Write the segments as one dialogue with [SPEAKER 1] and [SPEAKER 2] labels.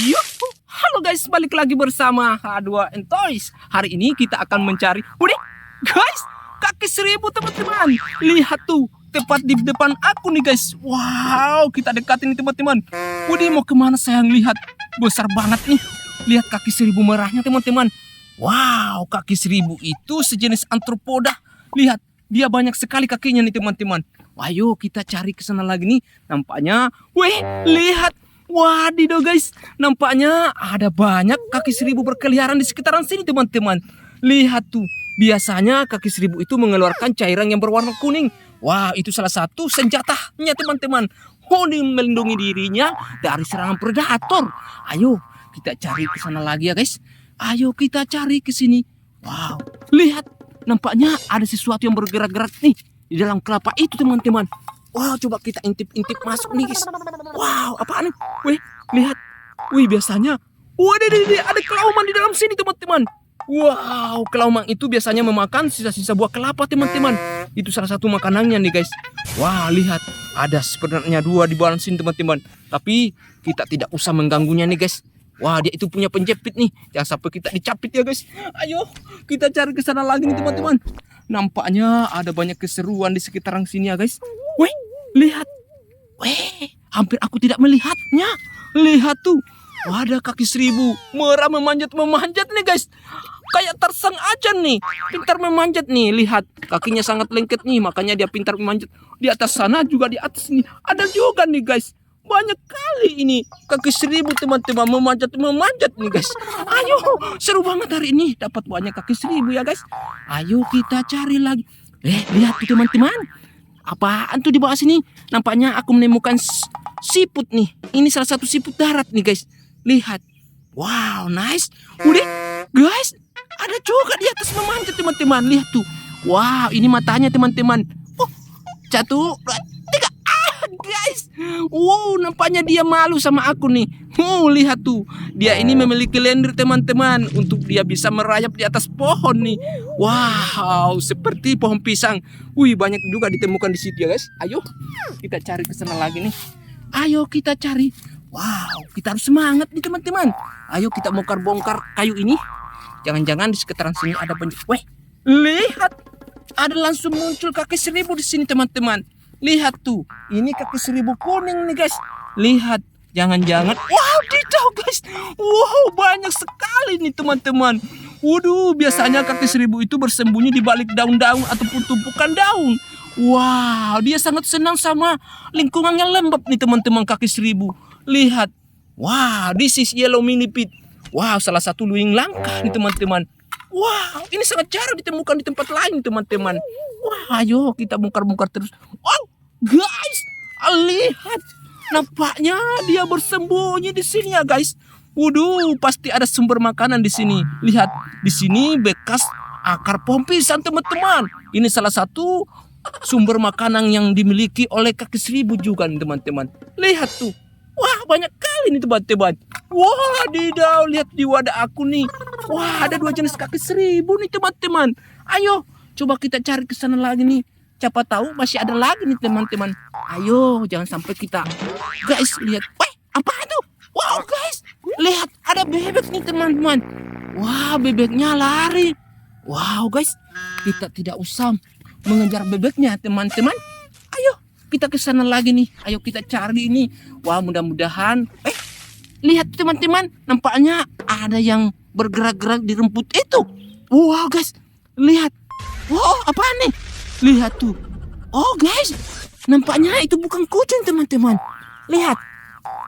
[SPEAKER 1] Yuhu. Halo guys, balik lagi bersama H2 and Toys. Hari ini kita akan mencari... Udah, guys, kaki seribu teman-teman. Lihat tuh, tepat di depan aku nih guys. Wow, kita dekatin nih teman-teman. Udah mau ke mana saya lihat? Besar banget nih. Lihat kaki seribu merahnya teman-teman. Wow, kaki seribu itu sejenis antropoda. Lihat, dia banyak sekali kakinya nih teman-teman. Ayo kita cari ke sana lagi nih. Nampaknya, weh, lihat. Wadidaw guys, nampaknya ada banyak kaki seribu berkeliaran di sekitaran sini teman-teman. Lihat tuh, biasanya kaki seribu itu mengeluarkan cairan yang berwarna kuning. Wah, itu salah satu senjatanya teman-teman. Untuk melindungi dirinya dari serangan predator. Ayo, kita cari ke sana lagi ya guys. Ayo kita cari ke sini. Wow, lihat, nampaknya ada sesuatu yang bergerak-gerak nih di dalam kelapa itu teman-teman. Wow, coba kita intip-intip masuk nih guys. Wow, apaan nih? Wih, lihat. Wih, biasanya. Waduh, ada kelauman di dalam sini teman-teman. Wow, kelauman itu biasanya memakan sisa-sisa buah kelapa teman-teman. Itu salah satu makanannya nih guys. Wah, lihat. Ada sebenarnya dua di bawah sini teman-teman. Tapi kita tidak usah mengganggunya nih guys. Wah, dia itu punya penjepit nih. Jangan sampai kita dicapit ya guys. Ayo, kita cari ke sana lagi nih teman-teman. Nampaknya ada banyak keseruan di sekitaran sini ya guys. Weh, lihat. Weh, hampir aku tidak melihatnya. Lihat tuh. Wah, ada kaki seribu. Merah memanjat-memanjat nih guys. Kayak tersang aja nih. Pintar memanjat nih. Lihat, kakinya sangat lengket nih. Makanya dia pintar memanjat. Di atas sana juga di atas nih. Ada juga nih guys. Banyak kali ini kaki seribu teman-teman memanjat memanjat nih guys. Ayo, seru banget hari ini dapat banyak kaki seribu ya guys. Ayo kita cari lagi. Eh, lihat tuh teman-teman. Apaan tuh di bawah sini? Nampaknya aku menemukan siput nih. Ini salah satu siput darat nih guys. Lihat. Wow, nice. Udah, guys. Ada juga di atas memanjat teman-teman. Lihat tuh. Wow, ini matanya teman-teman. Oh, dua, guys. Wow, nampaknya dia malu sama aku nih. Oh, lihat tuh. Dia ini memiliki lendir teman-teman untuk dia bisa merayap di atas pohon nih. Wow, seperti pohon pisang. Wih, banyak juga ditemukan di situ ya, guys. Ayo, kita cari ke sana lagi nih. Ayo kita cari. Wow, kita harus semangat nih teman-teman. Ayo kita bongkar-bongkar kayu ini. Jangan-jangan di sekitaran sini ada banyak. Weh, lihat. Ada langsung muncul kaki seribu di sini teman-teman. Lihat tuh, ini kaki seribu kuning nih guys. Lihat, jangan-jangan. Wow, didau guys. Wow, banyak sekali nih teman-teman. Waduh, biasanya kaki seribu itu bersembunyi di balik daun-daun ataupun tumpukan daun. Wow, dia sangat senang sama lingkungan yang lembab nih teman-teman kaki seribu. Lihat. Wow, this is yellow millipede. Wow, salah satu luing langka nih teman-teman. Wow, ini sangat jarang ditemukan di tempat lain teman-teman. Wah, ayo kita bongkar-bongkar terus. Wow, guys, lihat. Nampaknya dia bersembunyi di sini ya guys. Waduh, pasti ada sumber makanan di sini. Lihat, di sini bekas akar pohon pisang teman-teman. Ini salah satu sumber makanan yang dimiliki oleh kaki seribu juga teman-teman. Lihat tuh. Wah, banyak kali nih teman-teman. Wah, didau, lihat di wadah aku nih. Wah, ada dua jenis kaki seribu nih teman-teman. Ayo, coba kita cari ke sana lagi nih. Siapa tahu masih ada lagi nih teman-teman. Ayo, jangan sampai kita. Guys, lihat. Wah, apa itu? Wow, guys. Lihat, ada bebek nih teman-teman. Wah, bebeknya lari. Wow, guys. Kita tidak usah mengejar bebeknya, teman-teman. Kita ke sana lagi nih. Ayo kita cari ini. Wah, mudah-mudahan. Eh, lihat teman-teman. Nampaknya ada yang bergerak-gerak di rumput itu. Wow, guys. Lihat. Wow, apa nih? Lihat tuh. Oh, guys. Nampaknya itu bukan kucing, teman-teman. Lihat.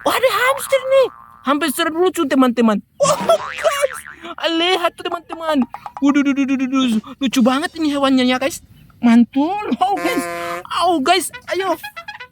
[SPEAKER 1] Wah, ada hamster nih. Hampir serem lucu, teman-teman. Wow, guys. Lihat tuh, teman-teman. Waduh, duh, duh, duh, duh, duh. lucu banget ini hewannya ya, guys. Mantul. Oh, guys. Oh, guys. Ayo.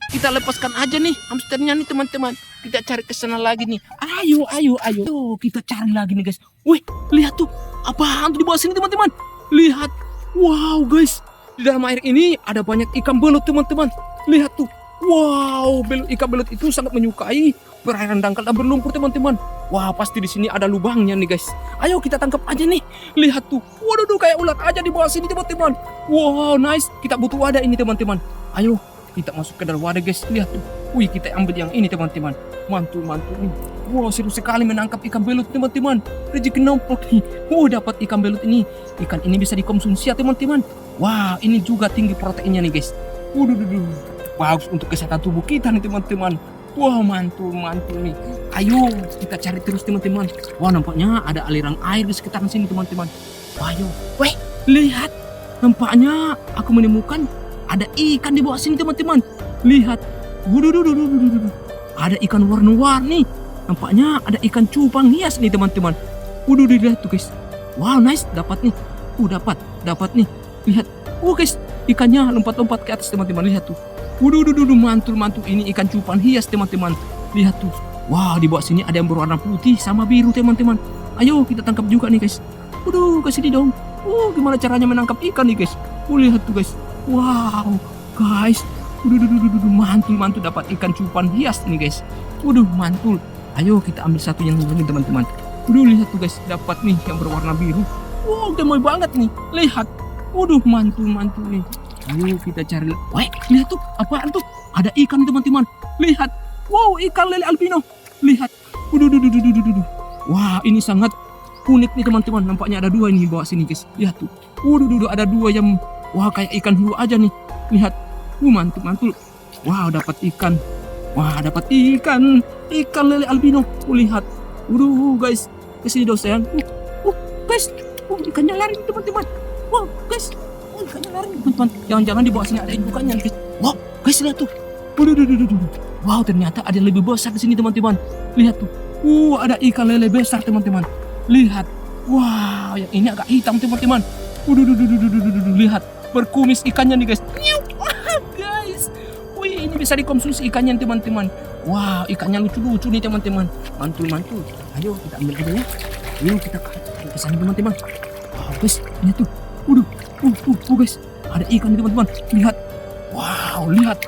[SPEAKER 1] Kita lepaskan aja nih hamsternya nih, teman-teman. Kita cari ke sana lagi nih. Ayo, ayo, ayo. Tuh, kita cari lagi nih, guys. Wih, lihat tuh. Apaan tuh di bawah sini, teman-teman? Lihat. Wow, guys. Di dalam air ini ada banyak ikan belut, teman-teman. Lihat tuh. Wow, belut ikan belut itu sangat menyukai perairan dangkal dan berlumpur, teman-teman. Wah, pasti di sini ada lubangnya nih, guys. Ayo kita tangkap aja nih. Lihat tuh. Waduh, duh, kayak ular aja di bawah sini, teman-teman. Wow, nice. Kita butuh wadah ini, teman-teman. Ayo, kita masuk ke dalam wadah, guys. Lihat tuh. Wih, kita ambil yang ini teman-teman. Mantul, mantul nih. Wow, seru sekali menangkap ikan belut teman-teman. Rezeki nomplok nih. Wow, dapat ikan belut ini. Ikan ini bisa dikonsumsi ya teman-teman. Wah, ini juga tinggi proteinnya nih guys. Waduh, duh, duh. bagus untuk kesehatan tubuh kita nih teman-teman. Wah, mantul, mantul nih. Ayo, kita cari terus teman-teman. Wah, nampaknya ada aliran air di sekitar sini teman-teman. Ayo, weh, lihat. Nampaknya aku menemukan ada ikan di bawah sini teman-teman. Lihat. Waduh, duh, duh, duh, duh, duh, duh. Ada ikan warna-warni. Nampaknya ada ikan cupang hias nih teman-teman. Waduh, dilihat tuh guys. Wow, nice. Dapat nih. Uh, dapat. Dapat nih. Lihat. Oh guys, ikannya lompat-lompat ke atas teman-teman. Lihat tuh. Waduh, duh, duh, duh, mantul-mantul. Ini ikan cupang hias teman-teman. Lihat tuh. Wah, di bawah sini ada yang berwarna putih sama biru teman-teman. Ayo kita tangkap juga nih guys. Waduh, ke sini dong. Oh, gimana caranya menangkap ikan nih guys? Oh, lihat tuh guys. Wow, guys. Waduh, duh, duh, duh, duh, mantul, mantul dapat ikan cupan hias nih guys. Waduh, mantul. Ayo kita ambil satu yang lagi teman-teman. Waduh, lihat tuh guys, dapat nih yang berwarna biru. Wow, gemoy banget nih. Lihat. Waduh, mantul, mantul nih. Ayo kita cari. Wah, lihat tuh, apaan tuh? Ada ikan teman-teman. Lihat. Wow, ikan lele albino. Lihat. Waduh, duh, duh, duh, duh, duh, duh. Wah, ini sangat unik nih teman-teman. Nampaknya ada dua ini di bawah sini guys. Lihat tuh. Waduh, duh, duh, ada dua yang wah kayak ikan hiu aja nih. Lihat. Uh, mantul, mantul. Wow, dapat ikan. Wah, dapat ikan. Ikan lele albino. Lihat. Waduh, guys. Ke sini dong sayang. Uh, uh, guys. Uh, ikannya lari nih, teman-teman. Wow, guys. Oh, ikannya lari teman-teman. Jangan-jangan di bawah sini ada indukannya guys. Wow, guys lihat tuh. Wow, ternyata ada yang lebih besar di sini, teman-teman. Lihat tuh. Uh, ada ikan lele besar, teman-teman. Lihat. Wow, yang ini agak hitam, teman-teman. Waduh, duh, duh, duh, duh, duh, duh, duh. Lihat. Berkumis ikannya nih, guys. Guys. Wih, ini bisa dikonsumsi ikannya, teman-teman. Wow, ikannya lucu-lucu nih, teman-teman. Mantul-mantul. Ayo, kita ambil aja ya. Ayo, kita ke sana, teman-teman. Wow, guys. Lihat tuh. Waduh. Uh, uh, uh, guys. Ada ikan nih, teman-teman. Lihat. Wow, lihat.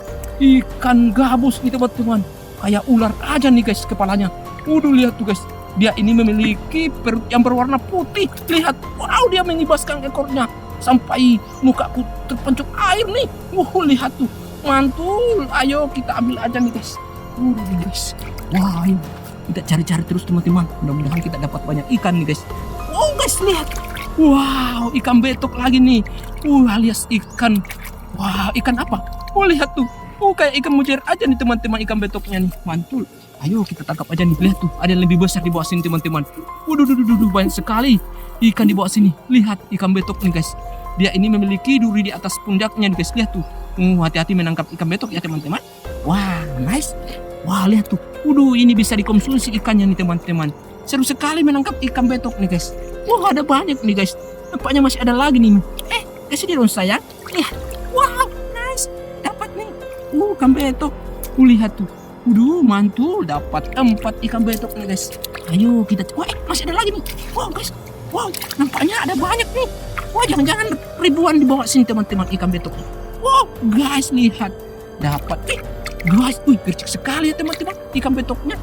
[SPEAKER 1] Ikan gabus nih, teman-teman. Kayak ular aja nih, guys, kepalanya. Waduh, lihat tuh, guys. Dia ini memiliki perut yang berwarna putih. Lihat, wow dia mengibaskan ekornya sampai mukaku terpencuk air nih. Wow, lihat tuh. Mantul. Ayo kita ambil aja nih, guys. Waduh, nih, guys. Wah, ayo. Kita cari-cari terus, teman-teman. Mudah-mudahan kita dapat banyak ikan nih, guys. Oh, guys, lihat. Wow, ikan betok lagi nih. Uh, alias ikan. Wah, ikan apa? Oh, lihat tuh. Oh, kayak ikan mujair aja nih, teman-teman. Ikan betoknya nih. Mantul. Ayo kita tangkap aja nih. Lihat tuh, ada yang lebih besar di bawah sini teman-teman. Waduh, duh, duh, duh, duh, banyak sekali ikan di bawah sini. Lihat ikan betok nih guys. Dia ini memiliki duri di atas pundaknya nih guys. Lihat tuh. Uh, hati-hati menangkap ikan betok ya teman-teman. Wah, nice. Wah, lihat tuh. Waduh, ini bisa dikonsumsi ikannya nih teman-teman. Seru sekali menangkap ikan betok nih guys. Wah, ada banyak nih guys. Nampaknya masih ada lagi nih. Eh, ke sini dong sayang. Lihat. Wow, nice. Dapat nih. Uh, ikan betok. Uh, lihat tuh. Waduh, mantul dapat empat ikan betok nih guys. Ayo kita, wah eh, masih ada lagi nih. Wow guys, wow nampaknya ada banyak nih. Wah jangan-jangan ribuan di bawah sini teman-teman ikan betok. Wow guys lihat dapat. Eh, guys, wih gercik sekali ya teman-teman ikan betoknya.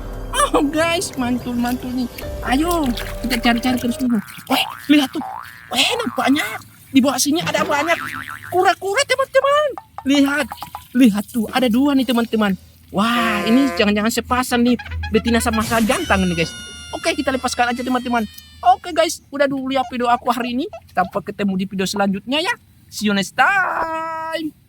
[SPEAKER 1] Oh guys, mantul mantul nih. Ayo kita cari-cari terus dulu. Wah lihat tuh. Wah nampaknya di bawah sini ada banyak kura-kura teman-teman. Lihat, lihat tuh ada dua nih teman-teman. Wah, ini jangan-jangan sepasang nih betina sama jantan nih guys. Oke, kita lepaskan aja teman-teman. Oke guys, udah dulu ya video aku hari ini. Sampai ketemu di video selanjutnya ya. See you next time.